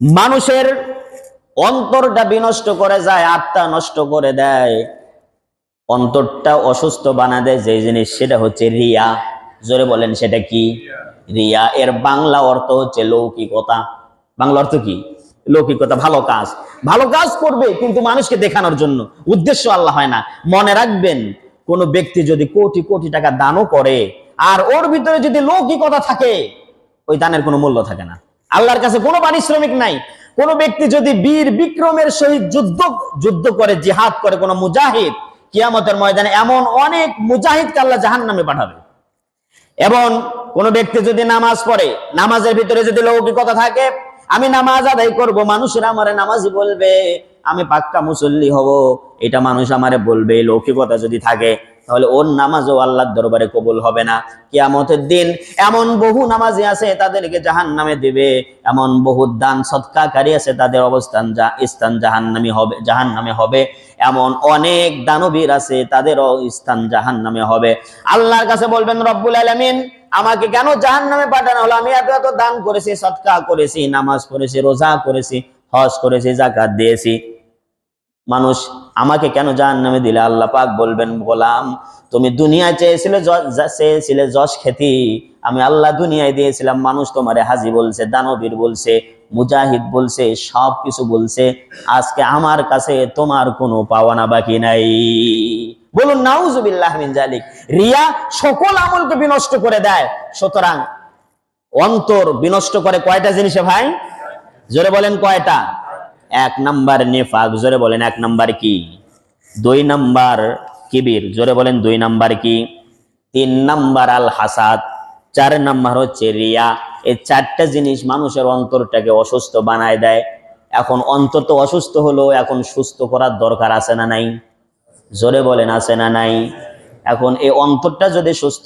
মানুষের অন্তরটা বিনষ্ট করে যায়, আত্মা নষ্ট করে দেয়। অন্তরটা অসুস্থ বানা দেয় যে জিনিস সেটা হচ্ছে রিয়া। জোরে বলেন, সেটা কি? রিয়া। এর বাংলা অর্থ হচ্ছে লৌকিকতা। বাংলা অর্থ কি? লৌকিকতা, ভালো কাজ। ভালো কাজ করবে কিন্তু মানুষকে দেখানোর জন্য। উদ্দেশ্য আল্লাহ হয় না। মনে রাখবেন, কোন ব্যক্তি যদি কোটি কোটি টাকা দানও করে, আর ওর ভিতরে যদি লৌকিকতা থাকে, ওই দানের কোনো মূল্য থাকে না। আল্লাহর কাছে কোনো পারিশ্রমিক নাই। কোন ব্যক্তি যদি বীর বিক্রমের সহিত যুদ্ধ যুদ্ধ করে, জিহাদ করে, কোন মুজাহিদ কিয়ামতের ময়দানে এমন অনেক মুজাহিদকে আল্লাহ জাহান নামে পাঠাবে। এবং কোনো ব্যক্তি যদি নামাজ পড়ে, নামাজের ভিতরে যদি লৌকিকতা থাকে, আমি নামাজ আদায় করব, মানুষেরা আমারে নামাজি বলবে। আমি পাক্কা মুসল্লি হব। এটা মানুষ আমারে বলবে লৌকিকতা যদি থাকে, তাহলে ওর নামাজও আল্লাহর দরবারে কবুল হবে না। কিয়ামতের দিন এমন বহু নামাজি আছে, তাদেরকে জাহান নামে দিবে। এমন বহু দান সৎকাকারী আছে, তাদের অবস্থান যা স্থান জাহান্নামি হবে জাহান নামে হবে। এমন অনেক দানবীর আছে, তাদেরও স্থান জাহান নামে হবে। আল্লাহর কাছে বলবেন, রব্বুল আলামিন, আমাকে কেন জাহান নামে পাঠানো হলো? আমি এত এত দান করেছি সৎকা করেছি, নামাজ পড়েছি, রোজা করেছি, হজ করেছি জাকাত দিয়েছি। মানুষ আমাকে কেন জাহান নামে দিলে? আল্লাহ পাক বলবেন, গোলাম, তুমি দুনিয়া চেয়েছিলে চেয়েছিলে যশ খ্যাতি আমি আল্লাহ দুনিয়ায় দিয়েছিলাম, মানুষ তোমারে হাজি বলছে, দানবীর বলছে, মুজাহিদ বলছে সব কিছু বলছে, আজকে আমার কাছে তোমার কোনো পাওয়ানা বাকি নাই। বলুন, নাউজুবিল্লাহ মিন জালিক, রিয়া সকল আমলকে বিনষ্ট করে দেয়। সুতরাং অন্তর বিনষ্ট করে কয়টা জিনিসে ভাই? জোরে বলেন কয়টা? এক নাম্বার নেফাক, জোরে বলেন এক নাম্বার কি? দুই নাম্বার কিবির, জোরে বলেন দুই নাম্বার কি? তিন নাম্বার আল হাসাদ চার নাম্বার হচ্ছে রিয়া। এই চারটা জিনিস মানুষের অন্তরটাকে অসুস্থ বানায় দেয়। এখন অন্তর তো অসুস্থ হলো এখন সুস্থ করার দরকার আছে না নাই? জোরে বলেন আছে না নাই? এখন এই অন্তরটা যদি সুস্থ